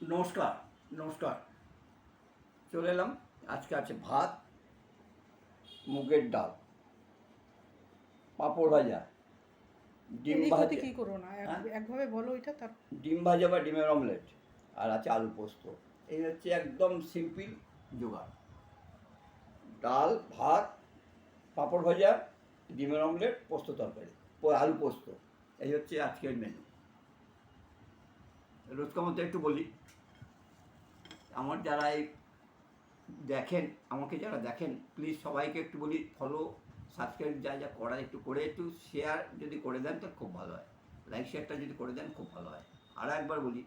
নমস্কার নমস্কার। চলে এলাম। আজকে আছে ভাত মুগের ডাল পাঁপড় ভাজা ডিম ভাজা। কি করো না? হ্যাঁ? একভাবে বলো এটা তার ডিম ভাজা বা ডিমের অমলেট আর আছে আলু পোস্ত। এই হচ্ছে একদম সিম্পল জোগাড়। ডাল ভাত পাঁপড় ভাজা ডিমের অমলেট পোস্ত তরকারি আলু পোস্ত। এই হচ্ছে আজকের মেনু রোজকার মতো একটু বলি। আমার যারা এই দেখেন আমাকে যারা দেখেন প্লিজ সবাইকে একটু বলি ফলো সাবস্ক্রাইব যা যা করা একটু করে একটু শেয়ার যদি করে দেন তো খুব ভালো হয়। লাইক শেয়ারটা যদি করে দেন খুব ভালো হয়। আর একবার বলি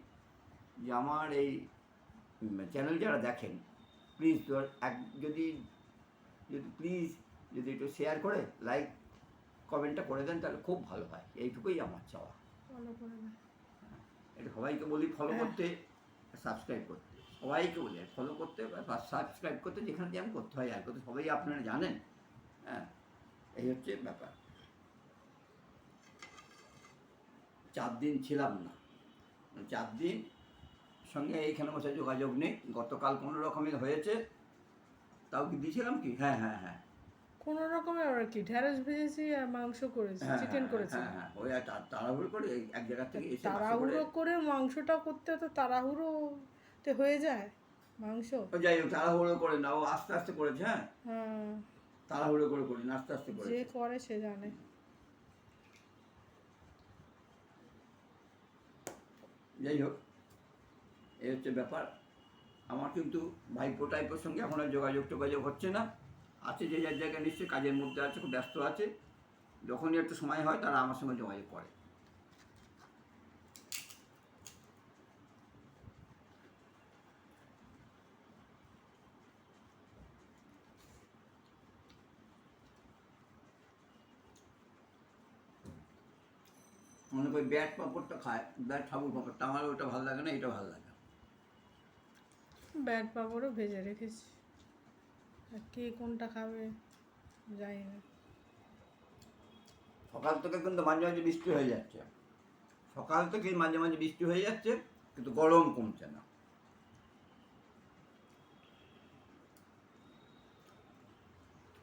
যে আমার এই চ্যানেল যারা দেখেন প্লিজ এক যদি যদি প্লিজ যদি একটু শেয়ার করে লাইক কমেন্টটা করে দেন তাহলে খুব ভালো হয়। এইটুকুই আমার চাওয়া। না এটা সবাইকে বলি ফলো হ্যাঁ। করতে সাবস্ক্রাইব করতে। সবাইকে বলি ফলো করতে বা সাবস্ক্রাইব করতে যেখানে যেমন করতে হয় আর করতে সবাই আপনারা জানেন। হ্যাঁ এই হচ্ছে ব্যাপার। চার দিন ছিলাম না। চার দিন সঙ্গে এইখানে বসে যোগাযোগ নেই। গতকাল কোনো রকমের হয়েছে। তাও কি দিয়েছিলাম কি? হ্যাঁ হ্যাঁ হ্যাঁ। কোন রকমের আর কি ঢ্যাঁড়স ভেজেছি আর মাংস করেছি হ্যাঁ, চিকেন হ্যাঁ, করেছি। হ্যাঁ হ্যাঁ ওই আর তাড়াহুড়ো করে এক জায়গা থেকে এসে তাড়াহুড়ো করে মাংসটা করতে তো তাড়াহুড়োতে হয়ে যায়? মাংস? যাই হোক তাড়াহুড়ো করে না ও আস্তে আস্তে করেছে হ্যাঁ? হ্যাঁ। তাড়াহুড়ো করে করি না আস্তে আস্তে করে যে করে সে জানে। যাই হোক এই হচ্ছে ব্যাপার। আমার কিন্তু ভাইপো টাইপের সঙ্গে এখন আর যোগাযোগ টোগাযোগ হচ্ছে না। আছে যে যার জায়গায় নিশ্চয়ই কাজের মধ্যে আছে খুব ব্যস্ত আছে। যখনই একটু সময় হয় তারা আমার সঙ্গে যোগাযোগ করে। মনে করি ব্যাট পাঁপড়টা খায় ব্যাট ঠাকুর পাঁপড়টা। আমার ওটা ভালো লাগে না এটা ভালো লাগে ব্যাট পাপড়ও ভেজে রেখেছি। আর কে কোনটা খাবে জানি না। সকাল থেকে কিন্তু মাঝে মাঝে বৃষ্টি হয়ে যাচ্ছে। সকাল থেকে মাঝে মাঝে বৃষ্টি হয়ে যাচ্ছে কিন্তু গরম কমছে না।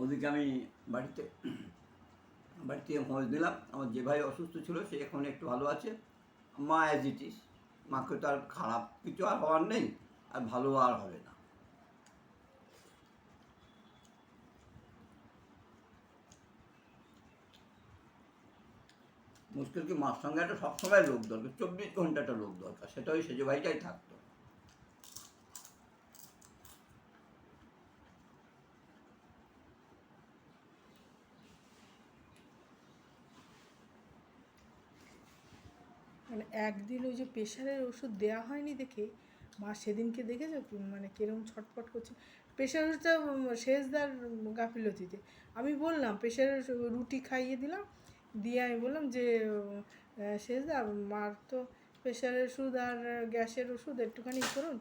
ওদিকে আমি বাড়িতে বাড়ি থেকে খোঁজ নিলাম। আমার যে ভাই অসুস্থ ছিল, সে এখন একটু ভালো আছে। মা অ্যাজ ইট ইস মাকে তো আর খারাপ কিছু আর হওয়ার নেই, আর ভালো আর হবে না। মুশকিল কি, মার সঙ্গে একটা সবসময় লোক দরকার, চব্বিশ ঘন্টাটা লোক দরকার। সেটা ওই সেজে ভাইটাই থাকতো। মানে একদিন ওই যে প্রেশারের ওষুধ দেওয়া হয়নি দেখে মা সেদিনকে দেখেছ? মানে কীরকম ছটফট করছে। প্রেশার ওষুধটা শেষদার গাফিলতিতে। আমি বললাম প্রেশারের রুটি খাইয়ে দিলাম। দিয়ে আমি বললাম যে আহ, শেষদা মার তো প্রেশারের ওষুধ আর গ্যাসের ওষুধ একটুখানি করুন।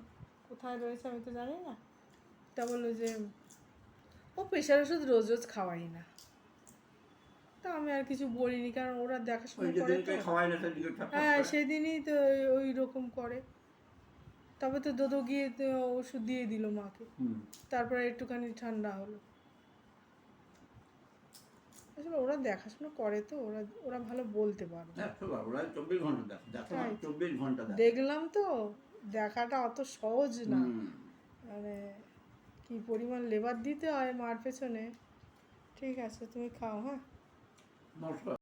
কোথায় রয়েছে আমি তো জানি না। তা বলল যে ও প্রেশার ওষুধ রোজ রোজ খাওয়াই না। আমি আর কিছু বলিনি কারণ ওরা দেখাশোনা করে হ্যাঁ সেদিনই তো ওই রকম করে। তবে তো দোদো গিয়ে তো ওষুধ দিয়ে দিল মাকে। তারপরে একটুখানি ঠান্ডা হলো। আসলে ওরা দেখাশোনা করে তো ওরা ওরা ভালো বলতে পারবে। হ্যাঁ দেখলাম তো দেখাটা অত সহজ না। মানে কি পরিমাণ লেবার দিতে হয় মার পেছনে। ঠিক আছে তুমি খাও হ্যাঁ। নমস্কার